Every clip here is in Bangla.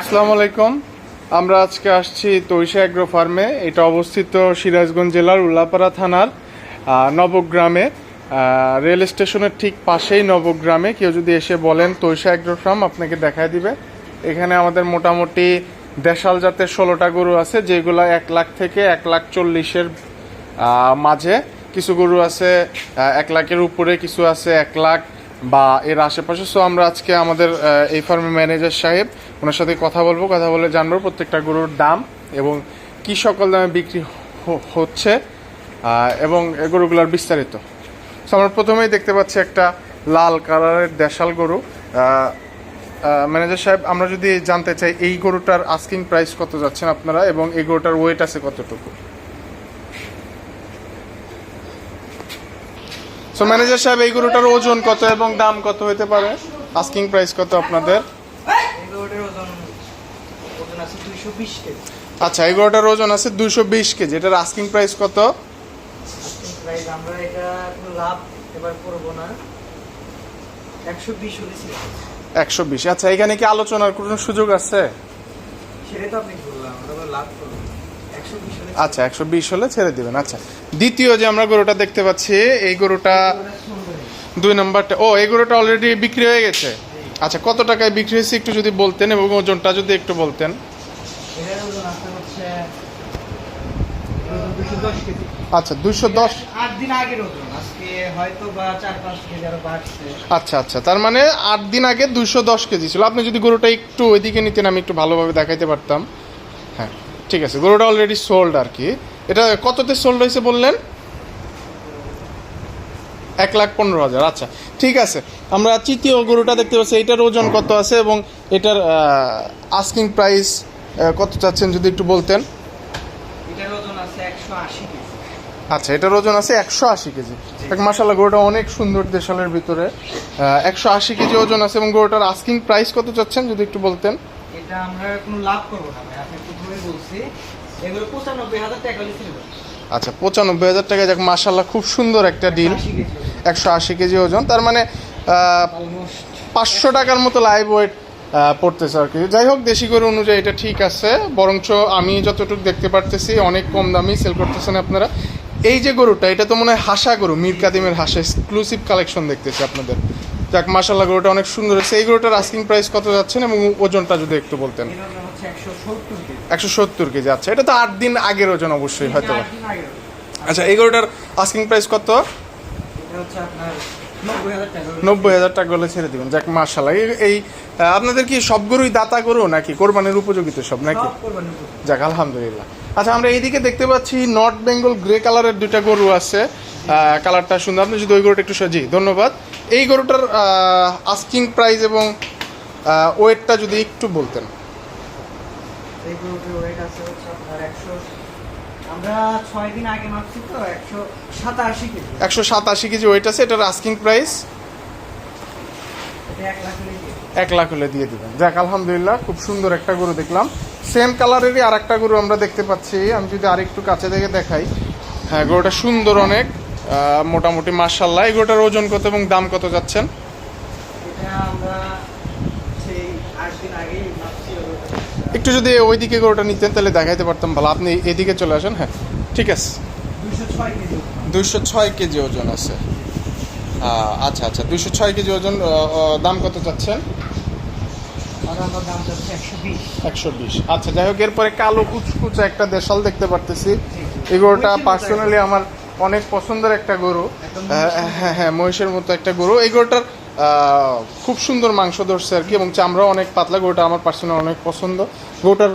আসসালামু আলাইকুম আমরা আজকে আসছি তৈশা অ্যাগ্রো ফার্মে এটা অবস্থিত সিরাজগঞ্জ জেলার উল্লাপাড়া থানার নবগ্রামে। রেল স্টেশনের ঠিক পাশেই নবগ্রামে। কেউ যদি এসে বলেন তৈশা অ্যাগ্রো ফার্ম আপনাকে দেখায় দিবে। এখানে আমাদের মোটামুটি দেশাল জাতের ষোলোটা গরু আছে, যেগুলো এক লাখ থেকে এক লাখ চল্লিশের মাঝে। কিছু গরু আছে এক লাখের উপরে, কিছু আছে এক লাখ। বা এর আশেপাশে সো আমরা আজকে আমাদের এই ফার্মের ম্যানেজার সাহেব, ওনার সাথে কথা বলব, কথা বলে জানব প্রত্যেকটা গরুর দাম এবং কি সকল দামে বিক্রি হচ্ছে এবং গরুগুলোর বিস্তারিত। সো আমরা প্রথমেই দেখতে পাচ্ছি একটা লাল কালারের দেশাল গরু। ম্যানেজার সাহেব, আমরা যদি জানতে চাই, এই গরুটার আস্কিং প্রাইস কত যাচ্ছেন আপনারা এবং এই গরুটার ওয়েট আছে কতটুকু? সো ম্যানেজার সাহেব এই গরুটার ওজন কত এবং দাম কত হতে পারে? আস্কিং প্রাইস কত আপনাদের? আচ্ছা এই গরুটার ওজন আছে দুইশো বিশ কেজি। এটার আস্কিং প্রাইস কত? একশো বিশ আচ্ছা এখানে কি আলোচনার কোনো সুযোগ আছে? সেটাই তো আপনি বললাম লাভ করব। আচ্ছা একশো বিশ হলে ছেড়ে দিবেন। আচ্ছা দ্বিতীয় যে আমরা গরুটা দেখতে পাচ্ছি এই গরুটা দুই নম্বরটা ও এই গরুটা অলরেডি বিক্রি হয়ে গেছে। আচ্ছা কত টাকায় বিক্রি হয়েছে একটু যদি বলতেন এবং ওজনটা যদি একটু বলতেন। হচ্ছে দুশো দশ আচ্ছা দুইশো দশ। দিন আগের আচ্ছা আচ্ছা তার মানে আট দিন আগে দুইশো দশ কেজি ছিল। আপনি যদি গরুটা একটু ওইদিকে নিতেন আমি একটু ভালোভাবে দেখাইতে পারতাম। হ্যাঁ। ঠিক আছে গরুটা অলরেডি সোল্ড আর কি। এটা কততে সোল্ড হয়েছে বললেন? এক লাখ পনেরো হাজার আচ্ছা ঠিক আছে। আমরা তৃতীয় গরুটা দেখতে পাচ্ছি এটার ওজন কত আছে এবং এটার আস্কিং প্রাইস কত চাচ্ছেন যদি একটু বলতেন? এটার ওজন আছে একশো আশি কেজি। আচ্ছা এটার ওজন আছে একশো আশি কেজি। দেখ মাসাল্লাহ গরুটা অনেক সুন্দর দেশালের ভিতরে। একশো আশি কেজি ওজন আছে এবং গরুটার আস্কিং প্রাইস কত চাচ্ছেন যদি একটু বলতেন? এটা আমরা কোনো লাভ করব না ভাই আপনি প্রথমে বলছি। এগুলো পঁচানব্বই হাজার টাকা হলে আচ্ছা পঁচানব্বই হাজার টাকা যাক মাসাল্লাহ খুব সুন্দর একটা ডিল। একশো আশি কেজি ওজন। তার মানে পাঁচশো টাকার মতো লাইভ ওয়েট পড়তেছে আর কি। যাই হোক দেশি গরু অনুযায়ী এটা ঠিক আছে। বরঞ্চ আমি যতটুকু দেখতে পারতেছি অনেক কম দামি সেল করতেছেন আপনারা। এই যে গরুটা এটা তো মনে হয় হাসা গরু মীর কাদিমের হাসা এক্সক্লুসিভ কালেকশন দেখতেছি আপনাদের। যাক মাসাল্লাহ গরুটা অনেক সুন্দর হয়েছে। এই গরুটার আস্কিং প্রাইস কত যাচ্ছেন এবং ওজনটা যদি একটু বলতেন? একশো সত্তর কেজি আচ্ছা। এটা তো আট দিন আগের ওজন অবশ্যই হয়তো। আচ্ছা এই গরুটার আস্কিং প্রাইস কত? নব্বই হাজার টাকা হলে। ছেড়ে দেবেন। যাক মার্শাল্লাহ এই আপনাদের কি সব গরুই দাতা গরু নাকি? কোরবানির উপযোগিত সব নাকি। যাক আলহামদুলিল্লাহ। আচ্ছা আমরা এইদিকে দেখতে পাচ্ছি নর্থ বেঙ্গল গ্রে কালারের দুইটা গরু আছে। কালারটা সুন্দর। আপনি যদি ওই গরুটা একটু সাজি ধন্যবাদ। এই গরুটার আস্কিং প্রাইস এবং ওয়েটটা যদি একটু বলতেন। এই গরুটির ওয়েট আছে হচ্ছে আপনার একশো আমরা ছয় দিন আগে মাপছি তো একশো সাতাশি কেজি। একশো সাতাশি কেজি ওয়েট আছে এটার আস্কিং প্রাইস এক লাখ হলে দিয়ে দিবেন। যাক আলহামদুলিল্লাহ খুব সুন্দর একটা গরু দেখলাম। সেম কালারেরই আর একটা গরু আমরা দেখতে পাচ্ছি। আমি যদি আরেকটু কাছে থেকে দেখাই। হ্যাঁ গরুটা সুন্দর অনেক। মোটামুটি মার্শাল্লাহ এই গরুটার ওজন কত এবং দাম কত যাচ্ছেন? একটু যদি ওইদিকে গরুটা নিতেন তাহলে দেখাইতে পারতাম ভালো। আপনি এদিকে চলে আসেন হ্যাঁ। ঠিক আছে। দুইশো ছয় কেজি ওজন। আছে। আচ্ছা আচ্ছা। দুইশো ছয় কেজি ওজন দাম কত চাচ্ছেন দাম একশো বিশ। একশো বিশ। আচ্ছা যাই হোক এরপরে কালো কুচকুচে একটা দেশাল দেখতে পারতেছি। এগুলোটা পার্সোনালি আমার অনেক পছন্দের একটা গরু। হ্যাঁ হ্যাঁ হ্যাঁ মহিষের মতো একটা গরু। এই গরুটার খুব সুন্দর মাংস ধরছে আর কি এবং চামড়াও অনেক পাতলা। গরুটা আমার পার্সোনাল অনেক পছন্দ। গরুটার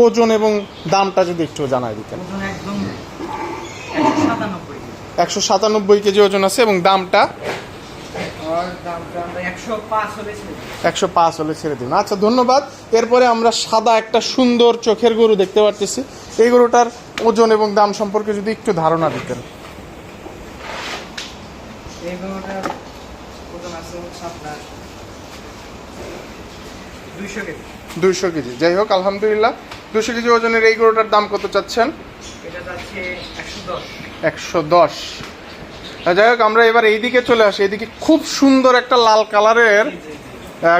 ওজন এবং দামটা যদি একটু জানাই দিতেন। একশো সাতানব্বই কেজি ওজন আছে এবং দামটা? একশো পাঁচ হলে ছেড়ে দিন। আচ্ছা ধন্যবাদ। এরপরে আমরা সাদা একটা সুন্দর চোখের গরু দেখতে পারতেছি। এই গরুটার ওজন এবং দাম সম্পর্কে যদি একটু ধারণা দিতেন। এই গরুটার ওজন আছে হচ্ছে আপনার দুইশো কেজি। দুইশো কেজি। যাই হোক আলহামদুলিল্লাহ। দুশো কেজি ওজনের এই গরুটার দাম কত চাচ্ছেন? একশো দশ। যাই হোক আমরা এবার এইদিকে চলে আসি। এদিকে খুব সুন্দর একটা লাল কালারের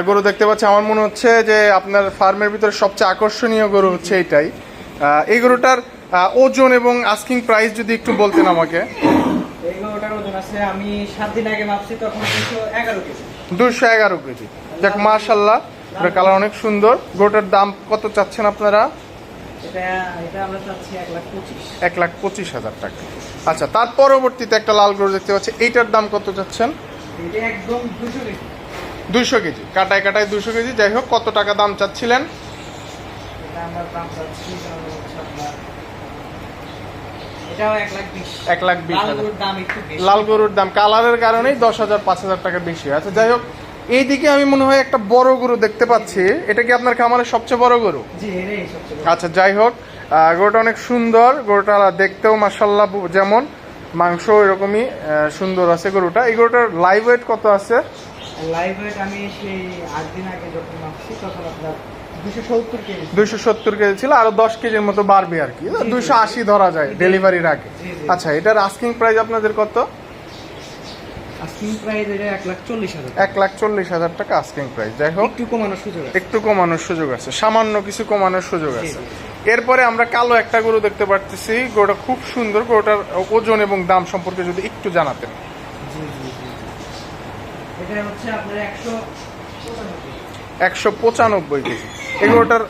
গরু দেখতে পাচ্ছি। আমার মনে হচ্ছে যে আপনার ফার্মের ভিতরে সবচেয়ে আকর্ষণীয় গরু হচ্ছে এইটাই। আহ, এই গরুটার ওজন এবং আস্কিং প্রাইস যদি একটু বলতেন আমাকে। এই গরুটার ওজন আছে আমি সাত দিন আগে মাপছি তখন দুশো এগারো কেজি। দুশো এগারো কেজি। দেখ মার্শাল্লাহ এটা কালার অনেক সুন্দর। গরুটার দাম কত চাচ্ছেন আপনারা? এক লাখ পঁচিশ। এক লাখ পঁচিশ হাজার টাকা। আচ্ছা তার পরবর্তীতে একটা লাল গরু দেখতে পাচ্ছি। এইটার দাম কত চাচ্ছেন? একদম দুশো কেজি। দুইশো কেজি। কাটায় কাটায় দুশো কেজি। যাই হোক কত টাকা দাম চাচ্ছিলেন এটা আমরা দাম চাচ্ছি দাম হচ্ছে আপনার এটাও এক লাখ বিশ। লাল গরুর দাম কালারের কারণেই দশ হাজার পাঁচ হাজার টাকা বেশি। আচ্ছা যাই হোক এইদিকে আমি মনে হয় একটা বড় গরু দেখতে পাচ্ছি। এটা কি আপনার খামারের সবচেয়ে বড় গরু। আচ্ছা যাই হোক গরুটা অনেক সুন্দর। গরুটা দেখতেও মাসাল্লাহ যেমন মাংস এরকমই সুন্দর আছে গরুটা। এই গরুটার লাইভ ওয়েট কত আছে? লাইভ ওয়েট আমি সেই আট দিন আগে যখন তখন আপনার দুইশো সত্তর কেজি ছিল। আরও দশ কেজির মতো বাড়বে আর কি। দুইশো আশি ধরা যায় ডেলিভারির আগে। আচ্ছা এটার আস্কিং প্রাইস আপনাদের কত? আস্কিং প্রাইস এটা এক লাখ চল্লিশ হাজার টাকা। আস্কিং প্রাইস যাই হোক একটু কমানোর সুযোগ আছে। একটু কমানোর সুযোগ আছে। সামান্য কিছু কমানোর সুযোগ আছে। এরপরে আমরা কালো একটা গরু দেখতে পারতেছি। গরুটা খুব সুন্দর। গরুটার ওজন এবং দাম সম্পর্কে যদি একটু জানাতেন। জি জি জি এটা হচ্ছে আপনার একশো একশো পঁচানব্বই কেজি। এই গরুটার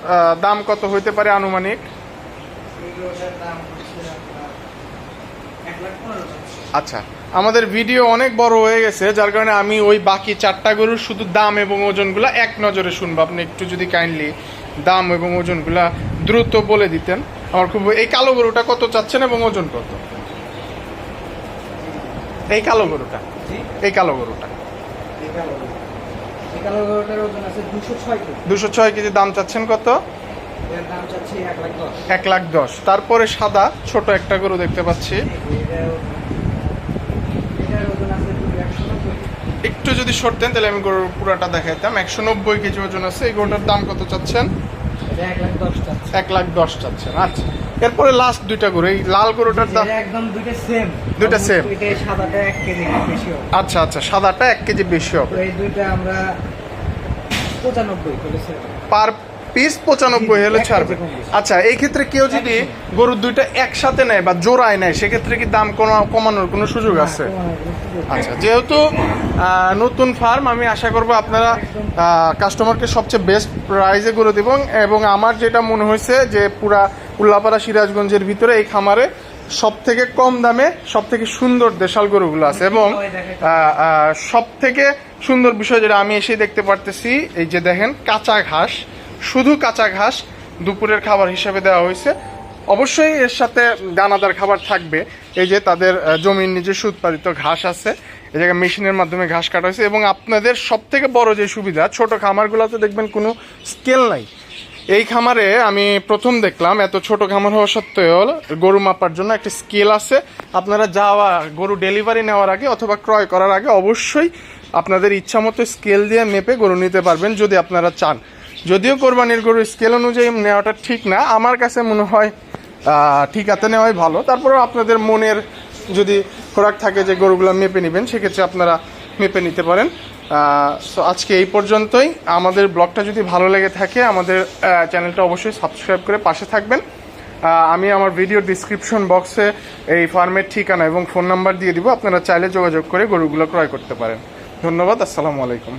দাম কত হইতে পারে আনুমানিক? এগুলোটার আচ্ছা আমাদের ভিডিও অনেক বড় হয়ে গেছে, যার কারণে আমি ওই বাকি চারটা গরুর শুধু দাম এবং ওজনগুলো এক নজরে শুনব। আপনি একটু যদি কাইন্ডলি দাম এবং ওজনগুলা দ্রুত বলে দিতেন। আমার খুব, এই কালো গরুটা কত চাচ্ছেন এবং ওজন কত? এই কালো গরুটা, এই কালো গরুটা। দুশো ছয় কেজি। দাম চাচ্ছেন কত? এক লাখ দশ। তারপরে সাদা ছোট একটা গরু দেখতে পাচ্ছি। একটু যদি সরতেন তাহলে আমি গরুর পুরাটা দেখাইতাম। একশো নব্বই কেজি ওজন আছে। এই গরুটার দাম কত চাচ্ছেন? এক লাখ দশ চাচ্ছেন। আচ্ছা। এরপরে লাস্ট দুইটা গরু। এই লাল গরুটার দাম একদম দুইটা সেম দুইটা same। সাদাটা এক কেজি বেশি আচ্ছা আচ্ছা। সাদাটা এক কেজি বেশি হবে। এই দুইটা আমরা পার পিস পঁচানব্বই হলে ছাড়বে। আচ্ছা এই ক্ষেত্রে কেউ যদি গরুর দুইটা একসাথে নেয় বা জোড়ায় নেয় সেক্ষেত্রে কি দাম কমা- কমানোর কোনো সুযোগ আছে? আচ্ছা যেহেতু নতুন ফার্ম আমি আশা করব আপনারা কাস্টমারকে সবচেয়ে বেস্ট প্রাইজে গরু দেবেন এবং আমার যেটা মনে হয়েছে যে পুরা উল্লাপাড়া সিরাজগঞ্জের ভিতরে এই খামারে সব থেকে কম দামে সব থেকে সুন্দর দেশাল গরুগুলো আছে এবং সব থেকে সুন্দর বিষয় যেটা আমি এসে দেখতে পারতেছি এই যে দেখেন কাঁচা ঘাস। শুধু কাঁচা ঘাস দুপুরের খাবার হিসেবে দেওয়া হয়েছে। অবশ্যই এর সাথে দানাদার খাবার থাকবে। এই যে তাদের জমির নিজস্ব উৎপাদিত ঘাস আছে। এই জায়গায় মেশিনের মাধ্যমে ঘাস কাটা হয়েছে এবং আপনাদের সব থেকে বড় যে সুবিধা ছোট খামারগুলোতে দেখবেন কোনো স্কেল নাই। এই খামারে আমি প্রথম দেখলাম এত ছোট খামার হওয়া সত্ত্বেও গরু মাপার জন্য একটা স্কেল আছে। আপনারা যাওয়া গরু ডেলিভারি নেওয়ার আগে অথবা ক্রয় করার আগে অবশ্যই আপনাদের ইচ্ছা মতো স্কেল দিয়ে মেপে গরু নিতে পারবেন যদি আপনারা চান। যদিও কোরবানির গরু স্কেল অনুযায়ী নেওয়াটা ঠিক না আমার কাছে মনে হয় আহ, ঠিক হাতে নেওয়াই ভালো। তারপরেও আপনাদের মনের যদি খোরাক থাকে যে গরুগুলো মেপে নেবেন সেক্ষেত্রে আপনারা মেপে নিতে পারেন। সো আজকে এই পর্যন্তই। আমাদের ব্লগটা যদি ভালো লেগে থাকে, আমাদের চ্যানেলটা অবশ্যই সাবস্ক্রাইব করে পাশে থাকবেন। আমি আমার ভিডিও ডিসক্রিপশন বক্সে এই ফার্মের ঠিকানা এবং ফোন নাম্বার দিয়ে দিব। আপনারা চাইলে যোগাযোগ করে গরুগুলো ক্রয় করতে পারেন। ধন্যবাদ, আসসালামু আলাইকুম।